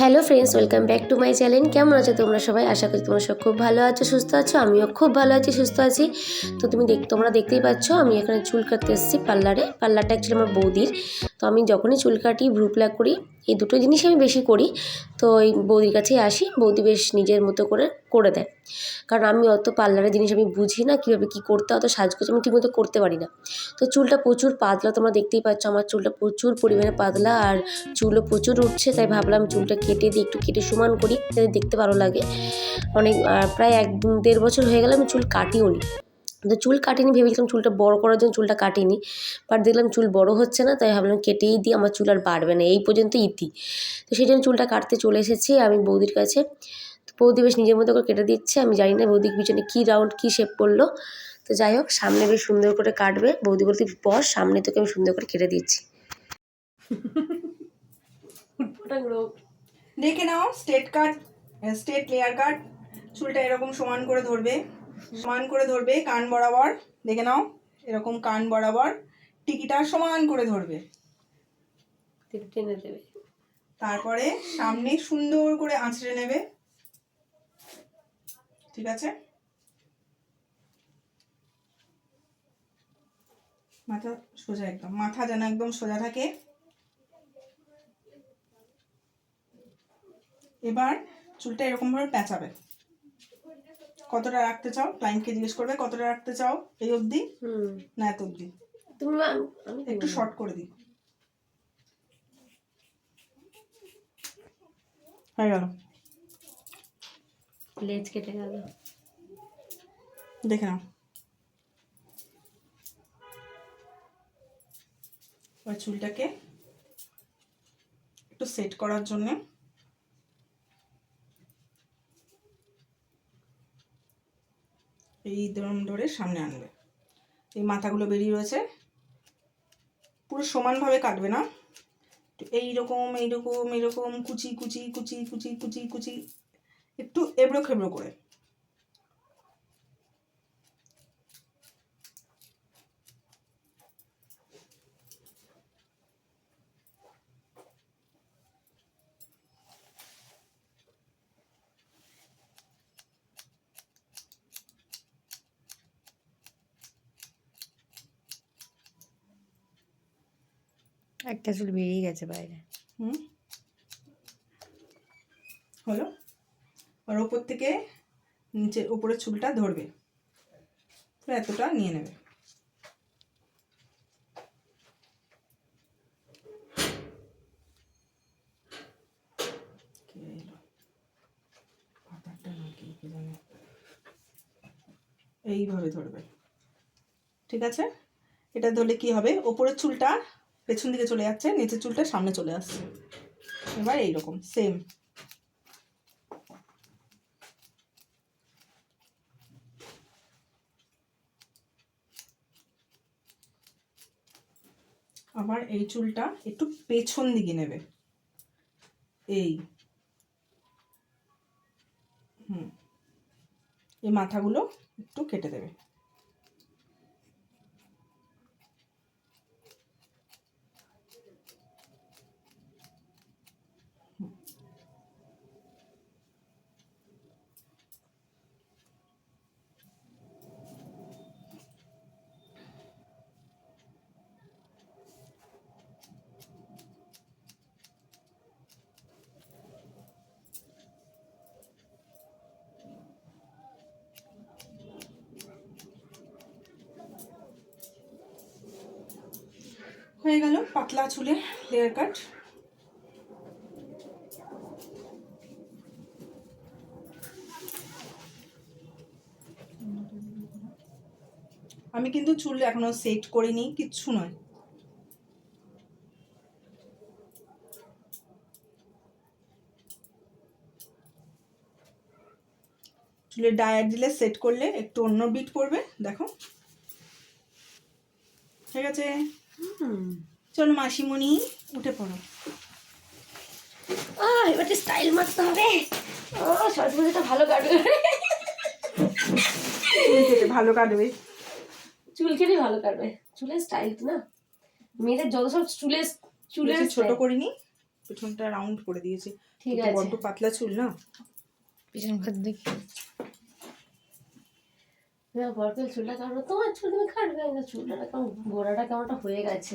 Hello friends, welcome back to my channel. কেমন আছো তোমরা সবাই? আশা করি তোমরা সব খুব ভালো আছো, সুস্থ আছো, আমিও খুব ভালো আছি, সুস্থ আছি। তো তুমি দেখ, তোমরা দেখতেই পাচ্ছ, আমি এখানে চুল কাটতে এসেছি পার্লারে। পার্লারটা অ্যাকচুয়ালি আমার বৌদির। তো আমি যখনই চুল কাটি ভ্রু করি এই দুটো জিনিস আমি বেশি করি। তো এই বৌদির কাছেই আসি, বৌদি বেশ নিজের মতো করে করে দেয়। কারণ আমি অত পার্লারের জিনিস আমি বুঝি না, কীভাবে কী করতে অত সাজগোজ আমি ঠিকমতো করতে পারি না। তো চুলটা প্রচুর পাতলা, তোমরা দেখতেই পাচ্ছ আমার চুলটা প্রচুর পরিমাণে পাতলা আর চুলও প্রচুর উঠছে, তাই ভাবলাম চুলটা কেটে দিই, একটু কেটে সমান করি দেখতে ভালো লাগে। অনেক প্রায় এক দেড় বছর হয়ে গেলে আমি চুল কাটিও নি তো চুল কাটিনি ভেবেছিলাম চুলটা বড় করার জন্য চুলটা কাটিনি বাট দেখলাম চুল বড় হচ্ছে না তাই ভাবলাম কেটেই দিই আমার চুল আর বাড়বে না এই পর্যন্ত ইতি। তো সেই জন্য চুলটা কাটতে চলে এসেছি আমি বৌদির কাছে। তো বৌদি বেশ নিজের মতো করে কেটে দিচ্ছে আমি জানি না বৌদির পিছনে কী রাউন্ড কী শেপ পড়ল। তো যাই হোক সামনে বেশ সুন্দর করে কাটবে বৌদি বলতে পর সামনে তোকে আমি সুন্দর করে কেটে দিচ্ছি। দেখে নাও straight cut straight layer cut চুলটা এরকম সমান করে ধরবে। সমান করে ধরবে কান বরাবর দেখে নাও এরকম কান বরাবর টিকিটা সমান করে ধরবে। টেনে দেবে। তারপরে সামনে সুন্দর করে আঁচড়ে নেবে। ঠিক আছে? মাথা সোজা একদম মাথা যেন একদম সোজা থাকে। এবার চুলটা এরকম ভাবে পেঁচাবে। কতটা রাখতে চাও? ক্লায়েন্টকে জিজ্ঞেস করবে কতটা রাখতে চাও এই অবধি? না এত অবধি। তুমি একটু শর্ট করে দিই। হয়ে গেল। লেজ কেটে গেল। দেখে নাও। চুলটাকে একটু সেট করার জন্য এই দম ধরে সামনে আনবে। এই মাথাগুলো বেরিয়ে রয়েছে। পুরো সমানভাবে কাটবে না। তো এইরকম এইরকম এরকম কুচি কুচি কুচি কুচি কুচি কুচি, একটু এবড়ো খেবড়ো করে। একটা চুল বেরিয়ে গেছে বাইরে। হুম? হলো? আর ওপর থেকে নিচে ওপরের চুলটা ধরবে। এতটা নিয়ে নেবে? এইভাবে ধরবে। ঠিক আছে? এটা ধরলে কি হবে? ওপরের চুলটা পেছন দিকে চলে যাচ্ছে, নিচের চুলটা সামনে চলে আসছে। এবার এইরকম সেম আবার এই চুলটা একটু পেছন দিকে নেবে। এই। হুম। এই মাথাগুলো একটু কেটে দেবে। হয়ে গেল পাতলা চুলের লেয়ার কাট আমি কিন্তু চুল এখনও সেট করিনি, কিচ্ছু নয়। চুলের ডায়ার দিলে সেট করলে একটু অন্য বিট পড়বে, দেখো। ঠিক আছে? চলো মাসিমণি উঠে পড়ো। এবার স্টাইল মারতে হবে। ও সরস্বতী পুজোটা ভালো কাটবে। চুল কেটে ভালো কাটবে। চুল কেটে ভালো কাটবে। চুলের স্টাইল তো না। মেয়েদের যত সব চুলের চুলের ছোট। করিনি পেছনটা রাউন্ড করে দিয়েছি। ঠিক আছে। বড্ড পাতলা চুল না? পিছন ঘর দেখি। বরফের চুলটা কাটবো তোমার চুল তুমি কাটবে না চুলটা কেমন গোড়াটা কেমনটা হয়ে গেছে।